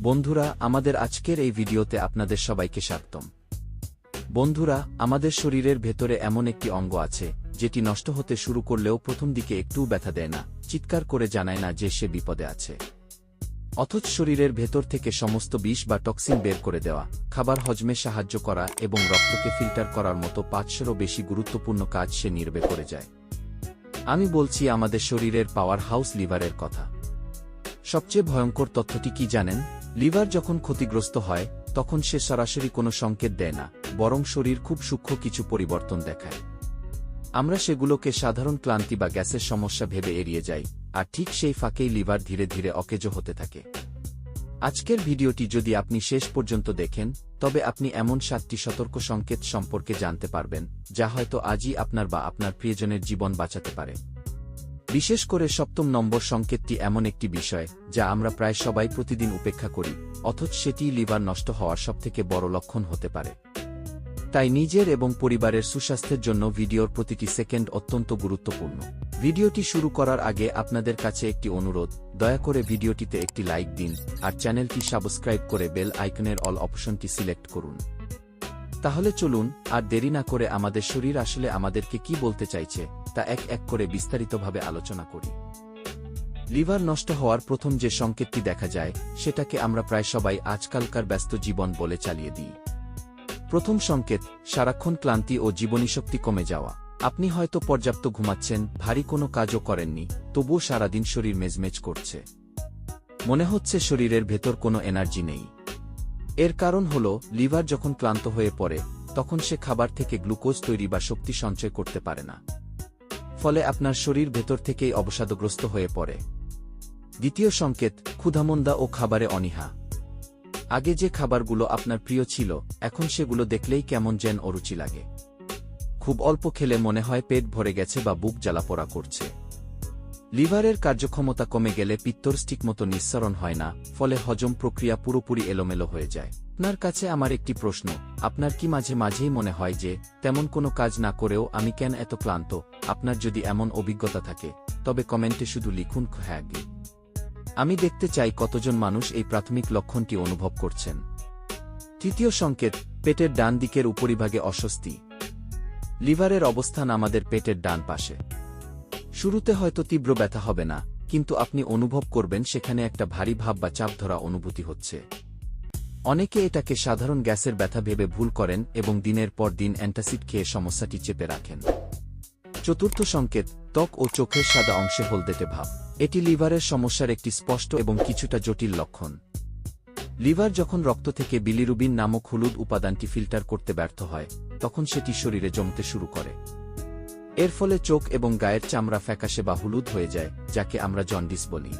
বন্ধুরা, আমাদের আজকের এই ভিডিওতে আপনাদের সবাইকে স্বাগতম। বন্ধুরা, আমাদের শরীরের ভেতরে এমন একটি অঙ্গ আছে, যেটি নষ্ট হতে শুরু করলেও প্রথম দিকে একটুও ব্যথা দেয় না, চিৎকার করে জানায় না যে সে বিপদে আছে। অথচ শরীরের ভেতর থেকে সমস্ত বিষ বা টক্সিন বের করে দেওয়া, খাবার হজমে সাহায্য করা এবং রক্তকে ফিল্টার করার মতো পাঁচশোরও বেশি গুরুত্বপূর্ণ কাজ সে নির্বে করে যায়। আমি বলছি, আমাদের শরীরের পাওয়ার হাউস লিভারের কথা। সবচেয়ে ভয়ঙ্কর তথ্যটি কি জানেন? লিভার যখন ক্ষতিগ্রস্ত হয়, তখন সে সরাসরি কোনো সংকেত দেয় না, বরং শরীর খুব সূক্ষ্ম কিছু পরিবর্তন দেখায়। আমরা সেগুলোকে সাধারণ ক্লান্তি বা গ্যাসের সমস্যা ভেবে এড়িয়ে যাই, আর ঠিক সেই ফাঁকেই লিভার ধীরে ধীরে অকেজো হতে থাকে। আজকের ভিডিওটি যদি আপনি শেষ পর্যন্ত দেখেন, তবে আপনি এমন সাতটি সতর্ক সংকেত সম্পর্কে জানতে পারবেন, যা হয়তো আজই আপনার বা আপনার প্রিয়জনের জীবন বাঁচাতে পারে। বিশেষ করে সপ্তম নম্বর সংকেতটি এমন একটি বিষয়, যা আমরা প্রায় সবাই প্রতিদিন উপেক্ষা করি, অথচ সেটিই লিভার নষ্ট হওয়ার সবথেকে বড় লক্ষণ হতে পারে। তাই নিজের এবং পরিবারের সুস্বাস্থ্যের জন্য ভিডিওর প্রতিটি সেকেন্ড অত্যন্ত গুরুত্বপূর্ণ। ভিডিওটি শুরু করার আগে আপনাদের কাছে একটি অনুরোধ, দয়া করে ভিডিওটিতে একটি লাইক দিন, আর চ্যানেলটি সাবস্ক্রাইব করে বেল আইকনের অল অপশনটি সিলেক্ট করুন। তাহলে চলুন, আর দেরি না করে আমাদের শরীর আসলে আমাদেরকে কি বলতে চাইছে তা এক এক করে বিস্তারিতভাবে আলোচনা করি। লিভার নষ্ট হওয়ার প্রথম যে সংকেতটি দেখা যায়, সেটাকে আমরা প্রায় সবাই আজকালকার ব্যস্ত জীবন বলে চালিয়ে দিই। প্রথম সংকেত, সারাক্ষণ ক্লান্তি ও জীবনীশক্তি কমে যাওয়া। আপনি হয়তো পর্যাপ্ত ঘুমাচ্ছেন, ভারী কোনো কাজও করেননি, তবুও সারাদিন শরীর মেজমেজ করছে। মনে হচ্ছে শরীরের ভেতর কোনো এনার্জি নেই। এর কারণ হল, লিভার যখন ক্লান্ত হয়ে পড়ে, তখন সে খাবার থেকে গ্লুকোজ তৈরি বা শক্তি সঞ্চয় করতে পারে না। ফলে আপনার শরীর ভেতর থেকেই অবসাদগ্রস্ত হয়ে পড়ে। দ্বিতীয় সংকেত, ক্ষুধামন্দা ও খাবারে অনীহা। আগে যে খাবারগুলো আপনার প্রিয় ছিল, এখন সেগুলো দেখলেই কেমন যেন অরুচি লাগে। খুব অল্প খেলে মনে হয় পেট ভরে গেছে বা বুক জ্বালাপোড়া করছে। লিভারের কার্যক্ষমতা কমে গেলে পিত্তর মতো নিঃসরণ হয় না, ফলে হজম প্রক্রিয়া পুরোপুরি এলোমেলো হয়ে যায়। আপনার কাছে আমার একটি প্রশ্ন, আপনার কি মাঝে মাঝেই মনে হয় যে, তেমন কোনো কাজ না করেও আমি কেন এত ক্লান্ত? আপনার যদি এমন অভিজ্ঞতা থাকে, তবে কমেন্টে শুধু লিখুন হ্যাঁ আমি দেখতে চাই কতজন মানুষ এই প্রাথমিক লক্ষণটি অনুভব করছেন। তৃতীয় সংকেত, পেটের ডান দিকের উপরিভাগে অস্বস্তি। লিভারের অবস্থান আমাদের পেটের ডান পাশে। শুরুতে হয়তো তীব্র ব্যথা হবে না, কিন্তু আপনি অনুভব করবেন সেখানে একটা ভারী ভাব বা চাপ ধরা অনুভূতি হচ্ছে। অনেকে এটাকে সাধারণ গ্যাসের ব্যথা ভেবে ভুল করেন এবং দিনের পর দিন অ্যান্টাসিড খেয়ে সমস্যাটি চেপে রাখেন। চতুর্থ সংকেত, ত্বক ও চোখের সাদা অংশে হলদেটে ভাব। এটি লিভারের সমস্যার একটি স্পষ্ট এবং কিছুটা জটিল লক্ষণ। লিভার যখন রক্ত থেকে বিলিরুবিন নামক হলুদ উপাদানটি ফিল্টার করতে ব্যর্থ হয়, তখন সেটি শরীরে জমতে শুরু করে। এর ফলে চোখ এবং গায়ের চামড়া ফ্যাকাশে বা হলুদ হয়ে যায়, যাকে আমরা জন্ডিস বলি।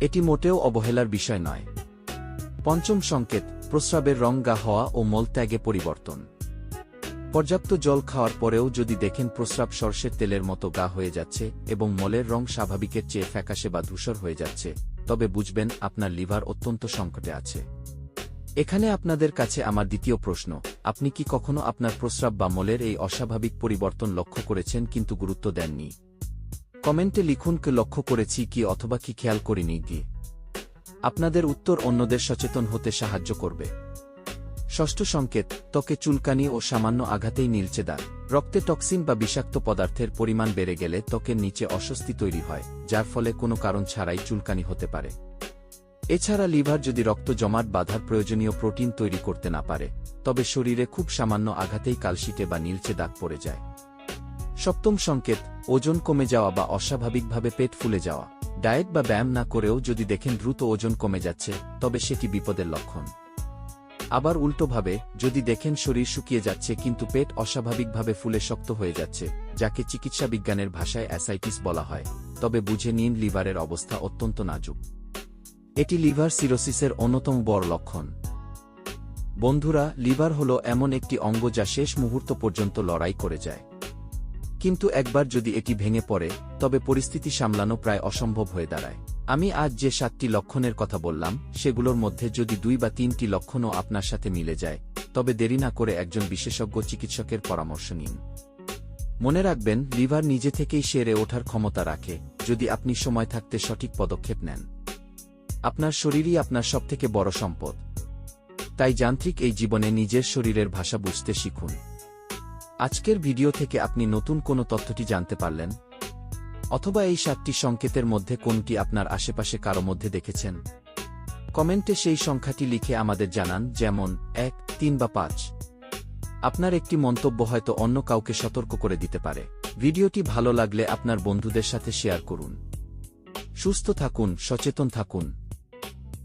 এটি মোটেও অবহেলার বিষয় নয়। পঞ্চম সংকেত, প্রস্রাবের রং গা হওয়া ও মলত্যাগে পরিবর্তন। পর্যাপ্ত জল খাওয়ার পরেও যদি দেখেন প্রস্রাব সর্ষের তেলের মতো গা হয়ে যাচ্ছে এবং মলের রং স্বাভাবিকের চেয়ে ফ্যাকাশে বা ধূসর হয়ে যাচ্ছে, তবে বুঝবেন আপনার লিভার অত্যন্ত সংকটে আছে। এখানে আপনাদের কাছে আমার দ্বিতীয় প্রশ্ন, আপনি কি কখনো আপনার প্রস্রাব বা মলের এই অস্বাভাবিক পরিবর্তন লক্ষ্য করেছেন কিন্তু গুরুত্ব দেননি? কমেন্টে লিখুন কে লক্ষ্য করেছি কি অথবা কি খেয়াল করিনি দিয়ে আপনাদের উত্তর অন্যদের সচেতন হতে সাহায্য করবে। ষষ্ঠ সংকেত, ত্বকে চুলকানি ও সামান্য আঘাতেই নীলচে দাগ। রক্তে টক্সিন বা বিষাক্ত পদার্থের পরিমাণ বেড়ে গেলে ত্বকের নিচে অস্বস্তি তৈরি হয়, যার ফলে কোনো কারণ ছাড়াই চুলকানি হতে পারে। এছাড়া লিভার যদি রক্ত জমাট বাধার প্রয়োজনীয় প্রোটিন তৈরি করতে না পারে, তবে শরীরে খুব সামান্য আঘাতেই কালশিটে বা নীলচে দাগ পড়ে যায়। সপ্তম সংকেত, ওজন কমে যাওয়া বা অস্বাভাবিকভাবে পেট ফুলে যাওয়া। ডায়েট বা ব্যায়াম না করেও যদি দেখেন দ্রুত ওজন কমে যাচ্ছে, তবে সেটি বিপদের লক্ষণ। আবার উল্টোভাবে, যদি দেখেন শরীর শুকিয়ে যাচ্ছে কিন্তু পেট অস্বাভাবিকভাবে ফুলে শক্ত হয়ে যাচ্ছে, যাকে চিকিৎসা বিজ্ঞানের ভাষায় অ্যাসাইটিস বলা হয়, তবে বুঝে নিন লিভারের অবস্থা অত্যন্ত নাজুক। এটি লিভার সিরোসিসের অন্যতম বড় লক্ষণ। বন্ধুরা, লিভার হল এমন একটি অঙ্গ যা শেষ মুহূর্ত পর্যন্ত লড়াই করে যায়। কিন্তু একবার যদি এটি ভেঙে পড়ে, তবে পরিস্থিতি সামলানো প্রায় অসম্ভব হয়ে দাঁড়ায়। আমি আজ যে সাতটি লক্ষণের কথা বললাম, সেগুলোর মধ্যে যদি দুই বা তিনটি লক্ষণও আপনার সাথে মিলে যায়, তবে দেরি না করে একজন বিশেষজ্ঞ চিকিৎসকের পরামর্শ নিন। মনে রাখবেন, লিভার নিজে থেকেই সেরে ওঠার ক্ষমতা রাখে, যদি আপনি সময় থাকতে সঠিক পদক্ষেপ নেন। আপনার শরীরই আপনার সবথেকে বড় সম্পদ। তাই যান্ত্রিক এই জীবনে নিজের শরীরের ভাষা বুঝতে শিখুন। আজকের ভিডিও থেকে আপনি নতুন কোনো তথ্যটি জানতে পারলেন? অথবা এই সাতটি সংকেতের মধ্যে কোনটি আপনার আশেপাশে কারও মধ্যে দেখেছেন? কমেন্টে সেই সংখ্যাটি লিখে আমাদের জানান, যেমন, এক, তিন বা পাঁচ। আপনার একটি মন্তব্য হয়তো অন্য কাউকে সতর্ক করে দিতে পারে। ভিডিওটি ভালো লাগলে আপনার বন্ধুদের সাথে শেয়ার করুন। সুস্থ থাকুন, সচেতন থাকুন।